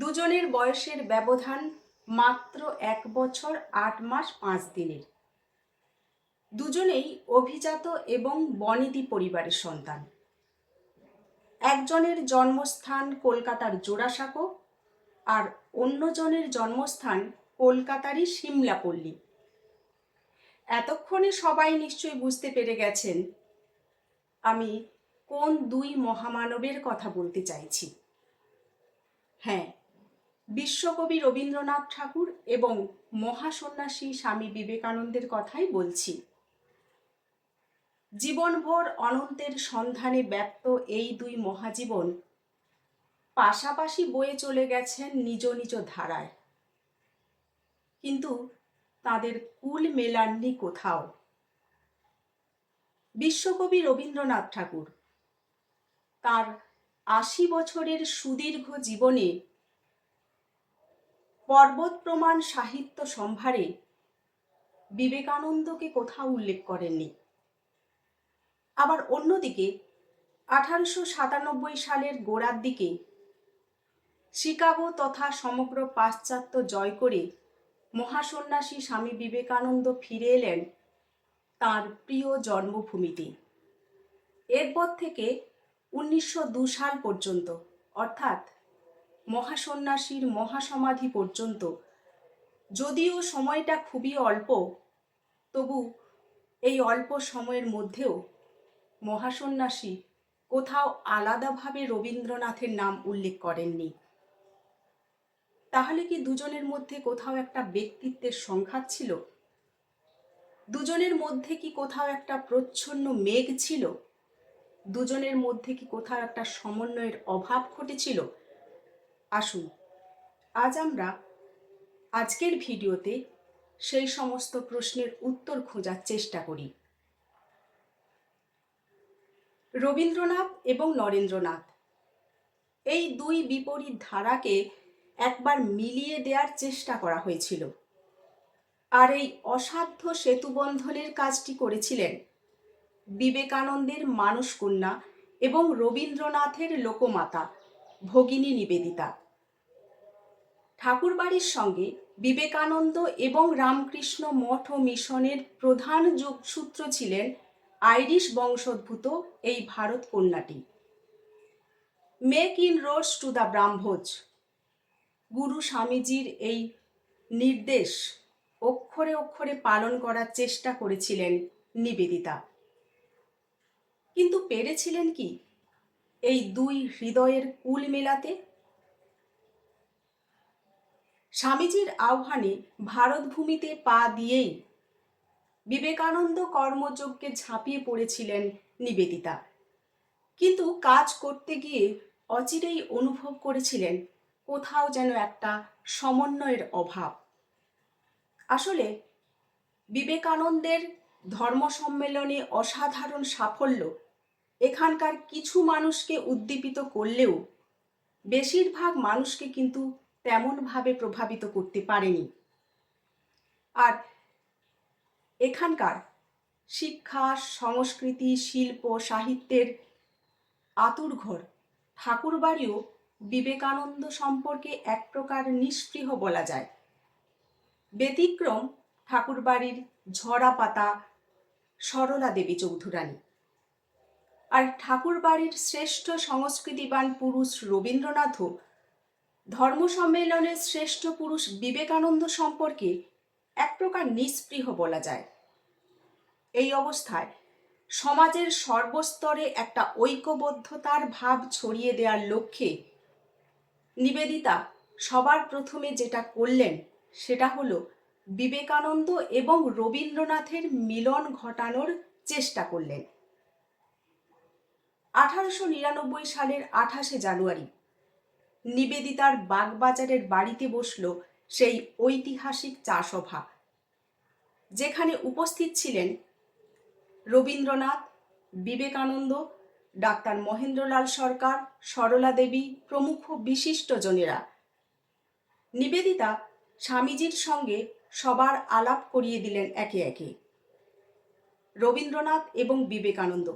দুজনের বয়সের ব্যবধান মাত্র এক বছর আট মাস পাঁচ দিনের। দুজনেই অভিজাত এবং বনেদি পরিবারের সন্তান। একজনের জন্মস্থান কলকাতার জোড়াসাঁকো আর অন্যজনের জন্মস্থান কলকাতারই সিমলাপল্লী। এতক্ষণে সবাই নিশ্চয়ই বুঝতে পেরে গেছেন আমি কোন দুই মহামানবের কথা বলতে চাইছি। হ্যাঁ বিশ্বকবি রবীন্দ্রনাথ ঠাকুর এবং মহাসন্ন্যাসী স্বামী বিবেকানন্দের কথাই বলছি। জীবনভর অনন্তের সন্ধানে ব্যপ্ত এই দুই মহাজীবন পাশাপাশি বয়ে চলে গেছেন নিজ নিজ ধারায়। কিন্তু তাদের কুল মেলাননি কোথাও। বিশ্বকবি রবীন্দ্রনাথ ঠাকুর তার আশি বছরের সুদীর্ঘ জীবনে পর্বত প্রমাণ সাহিত্য সম্ভারে বিবেকানন্দকে কোথাও উল্লেখ করেননি। আবার অন্যদিকে, আঠারোশো সাতানব্বই সালের গোড়ার দিকে শিকাগো তথা সমগ্র পাশ্চাত্য জয় করে মহাসন্ন্যাসী স্বামী বিবেকানন্দ ফিরে এলেন তাঁর প্রিয় জন্মভূমিতে। এরপর থেকে উনিশশো সাল পর্যন্ত, অর্থাৎ মহাসন্ন্যাসীর মহাসমাধি পর্যন্ত। যদিও সময়টা খুবই অল্প, তবু এই অল্প সময়ের মধ্যেও মহাসন্ন্যাসী কোথাও আলাদাভাবে রবীন্দ্রনাথের নাম উল্লেখ করেননি। তাহলে কি দুজনের মধ্যে কোথাও একটা ব্যক্তিত্বের সংঘাত ছিল? দুজনের মধ্যে কি কোথাও একটা প্রচ্ছন্ন মেঘ ছিল? দুজনের মধ্যে কি কোথাও একটা সমন্বয়ের অভাব ঘটেছিল? আসুন। আজ আমরা আজকের ভিডিওতে সেই সমস্ত প্রশ্নের উত্তর খোঁজার চেষ্টা করি। রবীন্দ্রনাথ এবং নরেন্দ্রনাথ, এই দুই বিপরীত ধারাকে একবার মিলিয়ে দেওয়ার চেষ্টা করা হয়েছিল। আর এই অসাধ্য সেতুবন্ধনের কাজটি করেছিলেন বিবেকানন্দের মানসকন্যা এবং রবীন্দ্রনাথের লোকমাতা ভগিনী নিবেদিতা। ঠাকুরবাড়ির সঙ্গে বিবেকানন্দ এবং রামকৃষ্ণ মঠ ও মিশনের প্রধান যোগসূত্র ছিলেন আইরিশ বংশোদ্ভূত এই Bharat কন্যাটি। Make inroads to the Brahmos. গুরু স্বামীজির এই নির্দেশ অক্ষরে অক্ষরে পালন করার চেষ্টা করেছিলেন নিবেদিতা। কিন্তু পেরেছিলেন কি? এই দুই হৃদয়ের কুল মেলাতে? স্বামীজির আহ্বানে ভারতভূমিতে পা দিয়েই বিবেকানন্দ কর্মযজ্ঞে ঝাঁপিয়ে পড়েছিলেন নিবেদিতা। কিন্তু কাজ করতে গিয়ে অচিরেই অনুভব করেছিলেন কোথাও যেন একটা সমন্বয়ের অভাব। আসলে বিবেকানন্দের ধর্ম সম্মেলনে অসাধারণ সাফল্য এখানকার কিছু মানুষকে উদ্দীপিত করলেও বেশিরভাগ মানুষকে কিন্তু তেমনভাবে প্রভাবিত করতে পারেনি। আর এখানকার শিক্ষা, সংস্কৃতি, শিল্প, সাহিত্যের আতুরঘর ঠাকুরবাড়িও বিবেকানন্দ সম্পর্কে এক প্রকার নিষ্পৃহ বলা যায়। ব্যতিক্রম ঠাকুরবাড়ির ঝরা পাতা সরলা দেবী চৌধুরানী। আর ঠাকুরবাড়ির শ্রেষ্ঠ সংস্কৃতিবান পুরুষ রবীন্দ্রনাথও ধর্ম সম্মেলনের শ্রেষ্ঠ পুরুষ বিবেকানন্দ সম্পর্কে এক প্রকার নিস্পৃহ বলা যায়। এই অবস্থায় সমাজের সর্বস্তরে একটা ঐক্যবদ্ধতার ভাব ছড়িয়ে দেওয়ার লক্ষ্যে নিবেদিতা সবার প্রথমে যেটা করলেন সেটা হলো বিবেকানন্দ এবং রবীন্দ্রনাথের মিলন ঘটানোর চেষ্টা করলেন। আঠারোশো নিরানব্বই সালের আঠাশে জানুয়ারি। নিবেদিতার বাগবাজারের বাড়িতে বসল সেই ঐতিহাসিক চা সভা যেখানে উপস্থিত ছিলেন রবীন্দ্রনাথ, বিবেকানন্দ, ডাক্তার মহেন্দ্রলাল সরকার, সরলা দেবী প্রমুখ বিশিষ্টজনেরা। নিবেদিতা স্বামীজির সঙ্গে সবার আলাপ করিয়ে দিলেন একে একে। রবীন্দ্রনাথ এবং বিবেকানন্দ।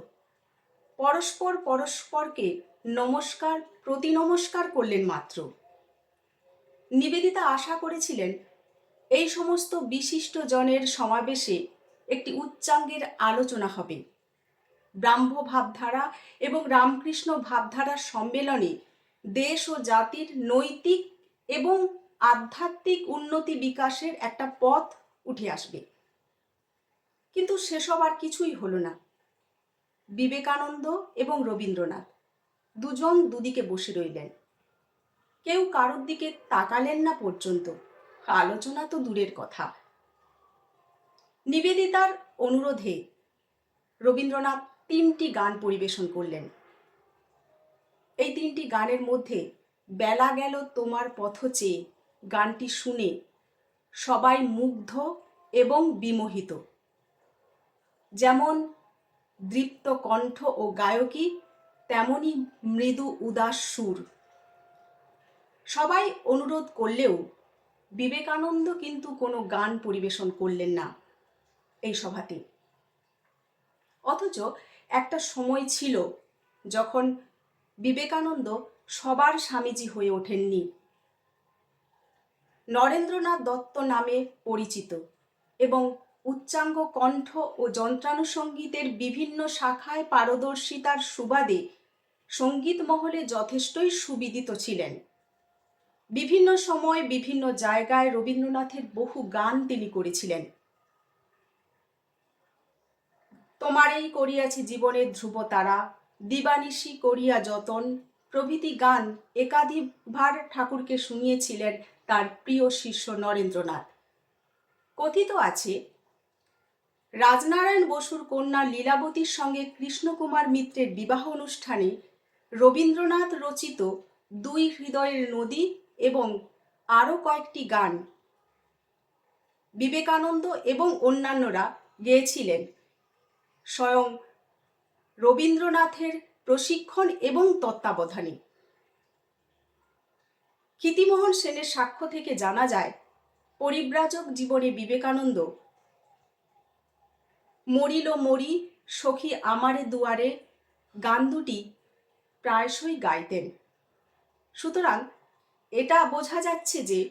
পরস্পর পরস্পরকে নমস্কার প্রতি নমস্কার করলেন মাত্র। নিবেদিতা আশা করেছিলেন এই সমস্ত বিশিষ্ট জনের সমাবেশে একটি উচ্চাঙ্গের আলোচনা হবে। ব্রাহ্ম ভাবধারা এবং রামকৃষ্ণ ভাবধারার সম্মেলনে দেশ ও জাতির নৈতিক এবং আধ্যাত্মিক উন্নতি বিকাশের একটা পথ উঠে আসবে। কিন্তু সেসব আর কিছুই হলো না। বিবেকানন্দ এবং রবীন্দ্রনাথ। দুজন দুদিকে বসে রইলেন। কেউ কারোর দিকে তাকালেন না পর্যন্ত। আলোচনা তো দূরের কথা। নিবেদিতার অনুরোধে রবীন্দ্রনাথ তিনটি গান পরিবেশন করলেন। এই তিনটি গানের মধ্যে বেলা গেল তোমার পথ চেয়ে। গানটি শুনে সবাই মুগ্ধ এবং বিমোহিত। যেমন দৃপ্ত কণ্ঠ ও গায়কী, তেমনি মৃদু উদাস সুর। সবাই অনুরোধ করলেও বিবেকানন্দ কিন্তু কোনো গান পরিবেশন করলেন না এই সভাতে। অথচ একটা সময় ছিল যখন বিবেকানন্দ সবার স্বামীজি হয়ে ওঠেননি। নরেন্দ্রনাথ দত্ত নামে পরিচিত এবং উচ্চাঙ্গ কণ্ঠ ও যন্ত্রানুসঙ্গীতের বিভিন্ন শাখায় পারদর্শিতার সুবাদে সংগীত মহলে যথেষ্টই সুবিদিত ছিলেন। বিভিন্ন সময় বিভিন্ন জায়গায় রবীন্দ্রনাথের বহু গান তিনি করেছিলেন। তোমারেই করিয়াছি জীবনের ধ্রুব তারা দিবানিশি করিয়া যতন, প্রভৃতি গান একাধিকবার ঠাকুরকে শুনিয়েছিলেন তার প্রিয় শিষ্য নরেন্দ্রনাথ। কথিত আছে রাজনারায়ণ বসুর কন্যা লীলাবতীর সঙ্গে কৃষ্ণকুমার মিত্রের বিবাহ অনুষ্ঠানে রবীন্দ্রনাথ রচিত দুই হৃদয়ের নদী এবং আরও কয়েকটি গান বিবেকানন্দ এবং অন্যান্যরা গেয়েছিলেন। স্বয়ং রবীন্দ্রনাথের প্রশিক্ষণ এবং তত্ত্বাবধানে। ক্ষিতিমোহন সেনের সাক্ষ্য থেকে জানা যায়, পরিব্রাজক জীবনে বিবেকানন্দ মরিল মরি সখী আমারে দুয়ারে, গান দুটি প্রায়শই গাইতেন। সুতরাং এটা বোঝা যাচ্ছে যে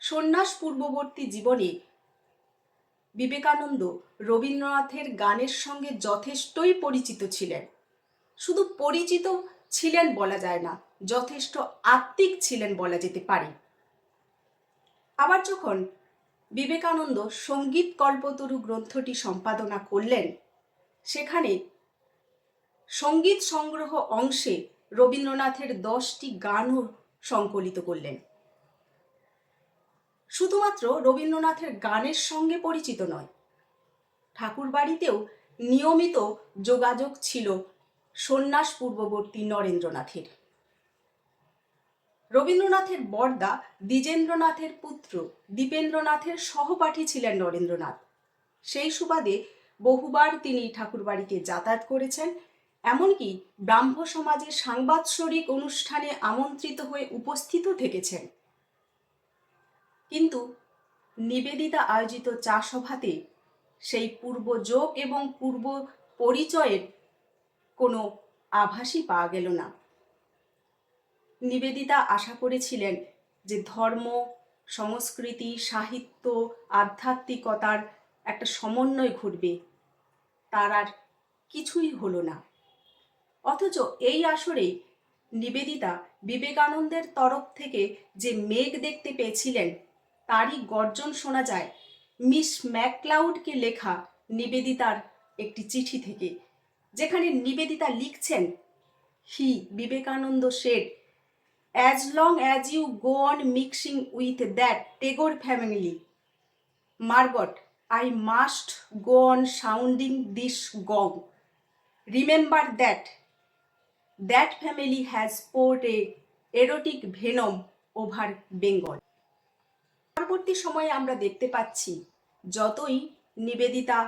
সন্ন্যাস পূর্ববর্তী জীবনে বিবেকানন্দ রবীন্দ্রনাথের গানের সঙ্গে যথেষ্টই পরিচিত ছিলেন। শুধু পরিচিত ছিলেন বলা যায় না, যথেষ্ট আত্মিক ছিলেন বলা যেতে পারে। আবার যখন বিবেকানন্দ সংগীত কল্পতরু গ্রন্থটি সম্পাদনা করলেন। সেখানে সংগীত সংগ্রহ অংশে রবীন্দ্রনাথের দশটি গানও সংকলিত করলেন। শুধুমাত্র রবীন্দ্রনাথের গানের সঙ্গে পরিচিত নয় ঠাকুর বাড়িতেও নিয়মিত যোগাযোগ ছিল সন্ন্যাস পূর্ববর্তী নরেন্দ্রনাথের। রবীন্দ্রনাথের বর্দা দ্বিজেন্দ্রনাথের পুত্র, দীপেন্দ্রনাথের সহপাঠী ছিলেন নরেন্দ্রনাথ। সেই সুবাদে বহুবার তিনি ঠাকুরবাড়িতে যাতায়াত করেছেন, এমনকি ব্রাহ্ম সমাজের সাংবাৎসরিক অনুষ্ঠানে আমন্ত্রিত হয়ে উপস্থিত থেকেছেন। কিন্তু নিবেদিতা আয়োজিত চা সভাতে সেই পূর্ব যোগ এবং পূর্ব পরিচয়ের কোনো আভাসই পাওয়া গেল না। নিবেদিতা আশা করেছিলেন যে ধর্ম, সংস্কৃতি, সাহিত্য, আধ্যাত্মিকতার একটা সমন্বয় ঘটবে। তার আর কিছুই হলো না। অথচ এই আসরেই নিবেদিতা বিবেকানন্দের তরফ থেকে যে মেঘ দেখতে পেয়েছিলেন, তারই গর্জন শোনা যায়। মিস ম্যাকক্লাউডকে লেখা নিবেদিতার একটি চিঠি থেকে, যেখানে নিবেদিতা লিখছেন, he, Vivekananda said as long as you go on mixing with that Tagore family Margot I must go on sounding this gong remember that that family has poured a erotic venom over Bengal পরবর্তী সময়ে আমরা দেখতে পাচ্ছি, যতই নিবেদিতা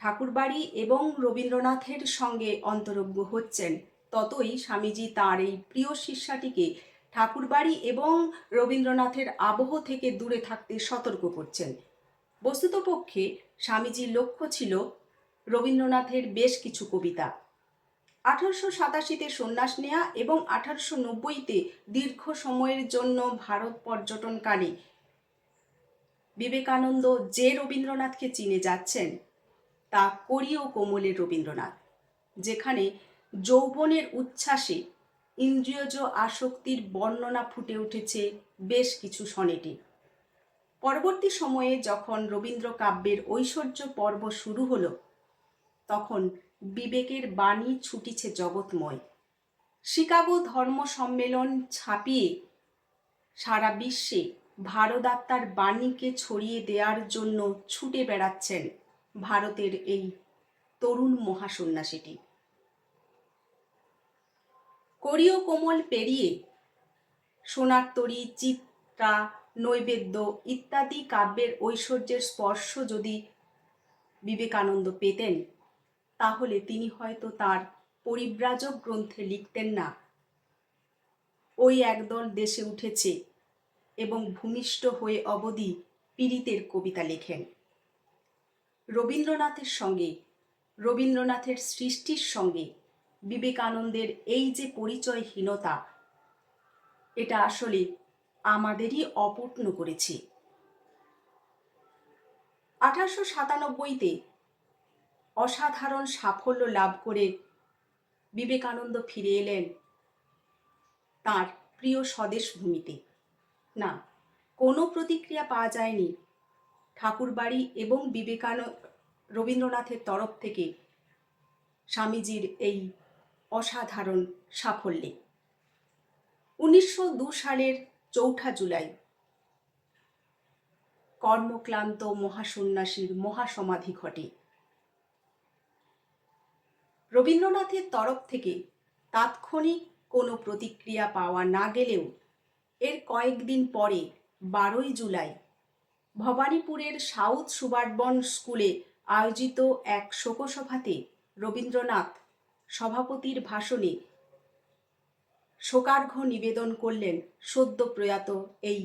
ঠাকুরবাড়ি এবং রবীন্দ্রনাথের সঙ্গে অন্তরঙ্গ হচ্ছেন, ততই স্বামীজি তার এই প্রিয় শিষ্যাটিকে ঠাকুরবাড়ি এবং রবীন্দ্রনাথের আবহ থেকে দূরে থাকতে সতর্ক করছেন। বস্তুতপক্ষে স্বামীজির লক্ষ্য ছিল রবীন্দ্রনাথের বেশ কিছু কবিতা। আঠারোশো সাতাশিতে সন্ন্যাস নেয়া এবং আঠারোশো নব্বইতে দীর্ঘ সময়ের জন্য ভারত পর্যটনকারী বিবেকানন্দ যে রবীন্দ্রনাথকে চিনে যাচ্ছেন, তা করি ও কোমলের রবীন্দ্রনাথ, যেখানে যৌবনের উচ্ছ্বাসে ইন্দ্রিয়জ আসক্তির বর্ণনা ফুটে উঠেছে বেশ কিছু সনেটে। পরবর্তী সময়ে যখন রবীন্দ্র কাব্যের ঐশ্বর্য পর্ব শুরু হলো, তখন বিবেকের বাণী ছুটিছে জগৎময়। শিকাগো ধর্ম সম্মেলন ছাপিয়ে সারা বিশ্বে ভারদাত্মার বাণীকে ছড়িয়ে দেওয়ার জন্য ছুটে বেড়াচ্ছেন ভারতের এই তরুণ মহাসন্ন্যাসীটি। করিও কোমল পেরিয়ে। সোনার তরী, চিত্রা, নৈবেদ্য ইত্যাদি কাব্যের ঐশ্বর্যের স্পর্শ যদি বিবেকানন্দ পেতেন, তাহলে তিনি হয়তো তার পরিব্রাজক গ্রন্থে লিখতেন না। ওই একদল দেশে উঠেছে এবং ভূমিষ্ঠ হয়ে অবধি পীড়িতের কবিতা লেখেন। রবীন্দ্রনাথের সঙ্গে, রবীন্দ্রনাথের সৃষ্টির সঙ্গে বিবেকানন্দের এই যে পরিচয়হীনতা, এটা আসলে আমাদেরই অপূর্ণ করেছে। আঠারোশো সাতানব্বইতে অসাধারণ সাফল্য লাভ করে বিবেকানন্দ ফিরে এলেন তার প্রিয় স্বদেশ ভূমিতে। না, কোনো প্রতিক্রিয়া পাওয়া যায়নি। ঠাকুরবাড়ি এবং বিবেকানন্দ রবীন্দ্রনাথের তরফ থেকে স্বামীজির এই অসাধারণ সাফল্যে। উনিশশো দু সালের চৌঠা জুলাই। কর্মক্লান্ত মহাসন্ন্যাসীর মহাসমাধি ঘটে। রবীন্দ্রনাথের তরফ থেকে তাৎক্ষণিক কোনো প্রতিক্রিয়া পাওয়া না গেলেও এর কয়েকদিন পরে বারোই জুলাই ভবানীপুরের সাউথ সুবারবন স্কুলে আয়োজিত এক শোকসভাতে রবীন্দ্রনাথ সভাপতির ভাষণে শোকার্ঘ নিবেদন করলেন সদ্য প্রয়াত এই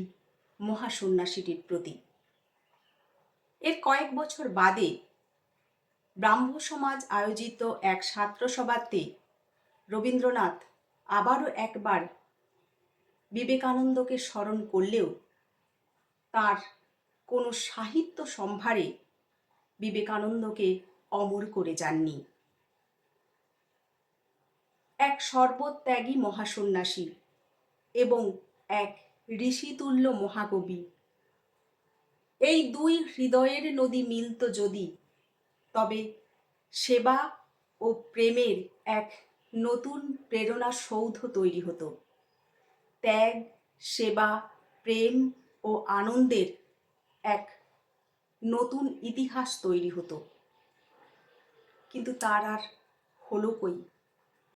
মহাসন্ন্যাসীটির প্রতি। এর কয়েক বছর বাদে ব্রাহ্ম সমাজ আয়োজিত এক ছাত্রসভাতে রবীন্দ্রনাথ আবারও একবার বিবেকানন্দকে স্মরণ করলেও তার কোনো সাহিত্য সম্ভারে বিবেকানন্দকে অমর করে যাননি। এক সর্বত্যাগী মহাসন্ন্যাসী এবং এক ঋষিতুল্য মহাকবি। এই দুই হৃদয়ের নদী মিলত যদি, তবে সেবা ও প্রেমের এক নতুন প্রেরণা সৌধ তৈরি হতো। ত্যাগ, সেবা, প্রেম ও আনন্দের এক নতুন ইতিহাস তৈরি হতো। কিন্তু তার আর হলো কই?